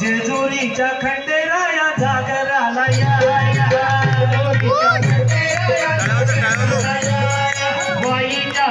जेजुरीच्या खंडेराया जागराला या वाईच्या